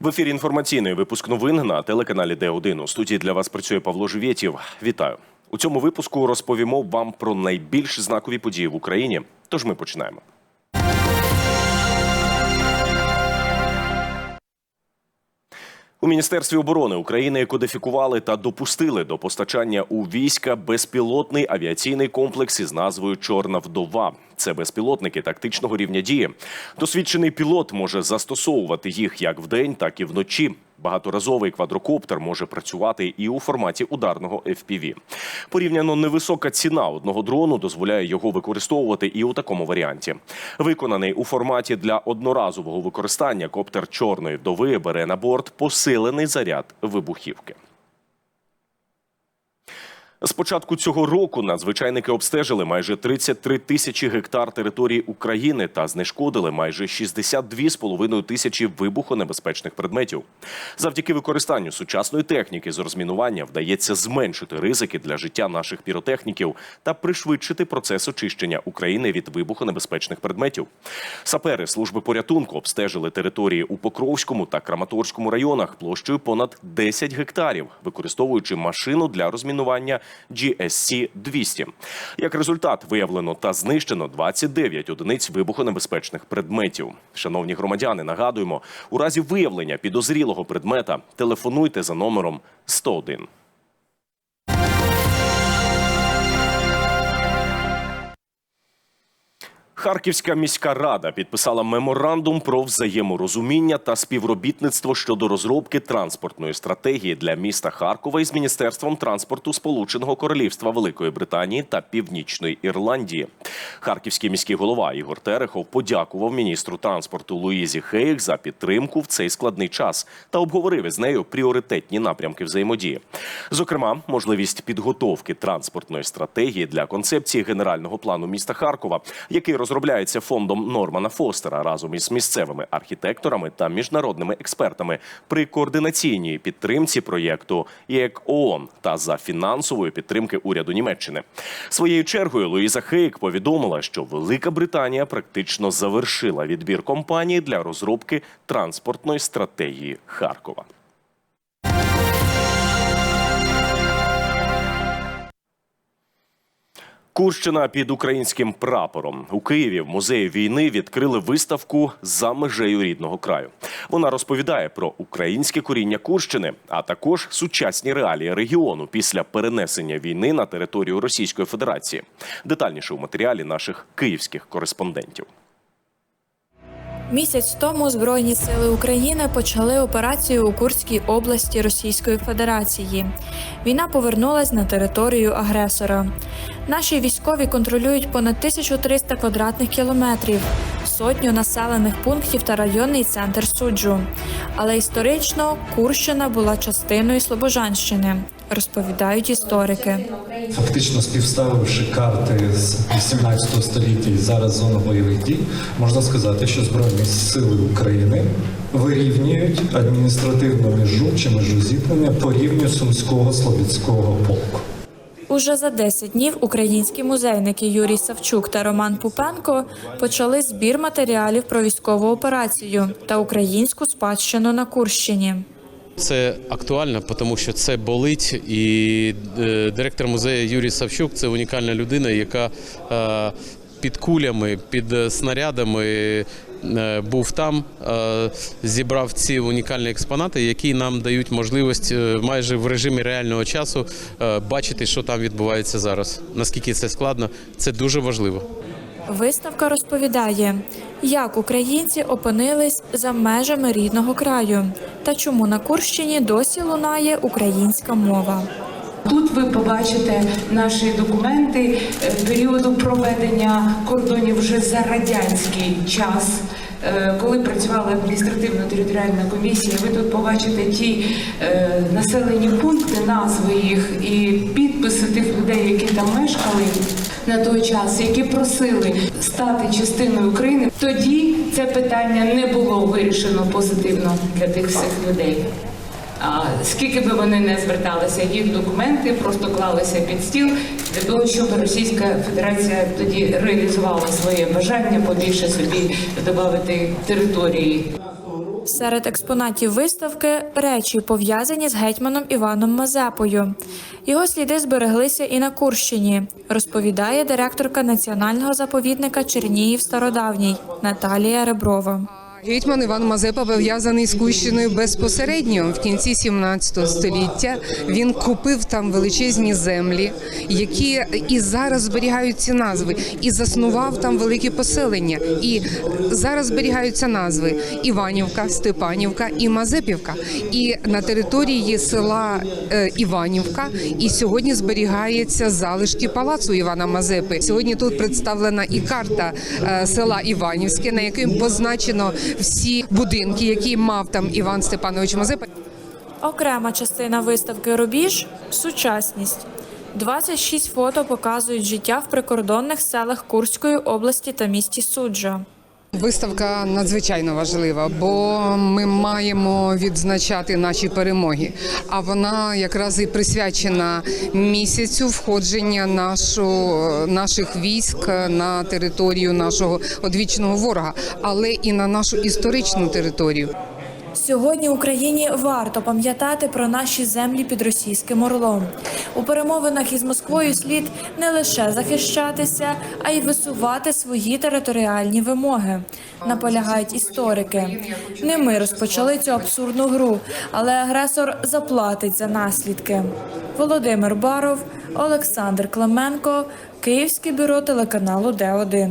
В ефірі інформаційний випуск новин на телеканалі Д1. У студії для вас працює Павло Живєтів. Вітаю. У цьому випуску розповімо вам про найбільш знакові події в Україні. Тож ми починаємо. У Міністерстві оборони України кодифікували та допустили до постачання у війська безпілотний авіаційний комплекс із назвою Чорна вдова. Це безпілотники тактичного рівня дії. Досвідчений пілот може застосовувати їх як вдень, так і вночі. Багаторазовий квадрокоптер може працювати і у форматі ударного FPV. Порівняно невисока ціна одного дрону дозволяє його використовувати і у такому варіанті. Виконаний у форматі для одноразового використання коптер чорної вдови бере на борт посилений заряд вибухівки. З початку цього року надзвичайники обстежили майже 33 тисячі гектар території України та знешкодили майже 62,5 тисячі вибухонебезпечних предметів. Завдяки використанню сучасної техніки з розмінування вдається зменшити ризики для життя наших піротехніків та пришвидшити процес очищення України від вибухонебезпечних предметів. Сапери служби порятунку обстежили території у Покровському та Краматорському районах площею понад 10 гектарів, використовуючи машину для розмінування GSC-200. Як результат, виявлено та знищено 29 одиниць вибухонебезпечних предметів. Шановні громадяни, нагадуємо, у разі виявлення підозрілого предмета телефонуйте за номером 101. Харківська міська рада підписала меморандум про взаєморозуміння та співробітництво щодо розробки транспортної стратегії для міста Харкова із міністерством транспорту Сполученого Королівства Великої Британії та Північної Ірландії. Харківський міський голова Ігор Терехов подякував міністру транспорту Луїзі Хейх за підтримку в цей складний час та обговорив із нею пріоритетні напрямки взаємодії. Зокрема, можливість підготовки транспортної стратегії для концепції генерального плану міста Харкова, який розробляється фондом Нормана Фостера разом із місцевими архітекторами та міжнародними експертами при координаційній підтримці проєкту ЄК ООН та за фінансової підтримки уряду Німеччини. Своєю чергою Луїза Хейк повідомила, що Велика Британія практично завершила відбір компанії для розробки транспортної стратегії Харкова. Курщина під українським прапором у Києві в музеї війни відкрили виставку за межею рідного краю. Вона розповідає про українське коріння Курщини, а також сучасні реалії регіону після перенесення війни на територію Російської Федерації. Детальніше у матеріалі наших київських кореспондентів. Місяць тому Збройні сили України почали операцію у Курській області Російської Федерації. Війна повернулась на територію агресора. Наші військові контролюють понад 1300 квадратних кілометрів, сотню населених пунктів та районний центр суджу. Але історично Курщина була частиною Слобожанщини, розповідають історики. Фактично співставивши карти з 18 століття і зараз зону бойових дій, можна сказати, що Збройні сили України вирівнюють адміністративну межу чи межу зіткнення по рівню Сумського Слобідського полку. Уже за 10 днів українські музейники Юрій Савчук та Роман Пупенко почали збір матеріалів про військову операцію та українську спадщину на Курщині. Це актуально, тому що це болить, і е, директор музею Юрій Савчук це унікальна людина, яка е, під кулями, під е, снарядами був там, зібрав ці унікальні експонати, які нам дають можливість майже в режимі реального часу бачити, що там відбувається зараз. Наскільки це складно, це дуже важливо. Виставка розповідає, як українці опинились за межами рідного краю та чому на Курщині досі лунає українська мова. Тут ви побачите наші документи е, періоду проведення кордонів вже за радянський час. Е, Коли працювала адміністративно-територіальна комісія, ви тут побачите ті е, населені пункти, назви їх і підписи тих людей, які там мешкали на той час, які просили стати частиною України. Тоді це питання не було вирішено позитивно для тих всіх людей. А скільки би вони не зверталися, їх документи просто клалися під стіл для того, щоб Російська Федерація тоді реалізувала своє бажання побільше собі додати території. Серед експонатів виставки речі пов'язані з гетьманом Іваном Мазепою. Його сліди збереглися і на Курщині, розповідає директорка національного заповідника Чернігів Стародавній Наталія Реброва. Гетьман Іван Мазепа пов'язаний з Кущиною безпосередньо. В кінці 17 століття він купив там величезні землі, які і зараз зберігають ці назви, і заснував там великі поселення. І зараз зберігаються назви Іванівка, Степанівка і Мазепівка. І на території села е, Іванівка і сьогодні зберігається залишки палацу Івана Мазепи. Сьогодні тут представлена і карта е, села Іванівське, на якій позначено всі будинки, які мав там Іван Степанович Мазепа. Окрема частина виставки Рубіж сучасність. 26 фото показують життя в прикордонних селах Курської області та місті Суджа. Виставка надзвичайно важлива, бо ми маємо відзначати наші перемоги. А вона якраз і присвячена місяцю входження нашу, наших військ на територію нашого одвічного ворога, але і на нашу історичну територію. Сьогодні Україні варто пам'ятати про наші землі під російським орлом. У перемовинах із Москвою слід не лише захищатися, а й висувати свої територіальні вимоги. Наполягають історики. Не ми розпочали цю абсурдну гру, але агресор заплатить за наслідки. Володимир Баров, Олександр Клименко, Київське бюро телеканалу Д1.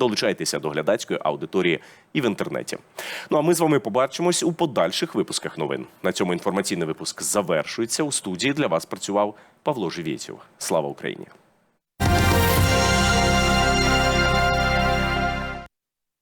Долучайтеся до глядацької аудиторії і в інтернеті. Ну а ми з вами побачимось у подальших випусках новин. На цьому інформаційний випуск завершується. У студії для вас працював Павло Живєтєв. Слава Україні!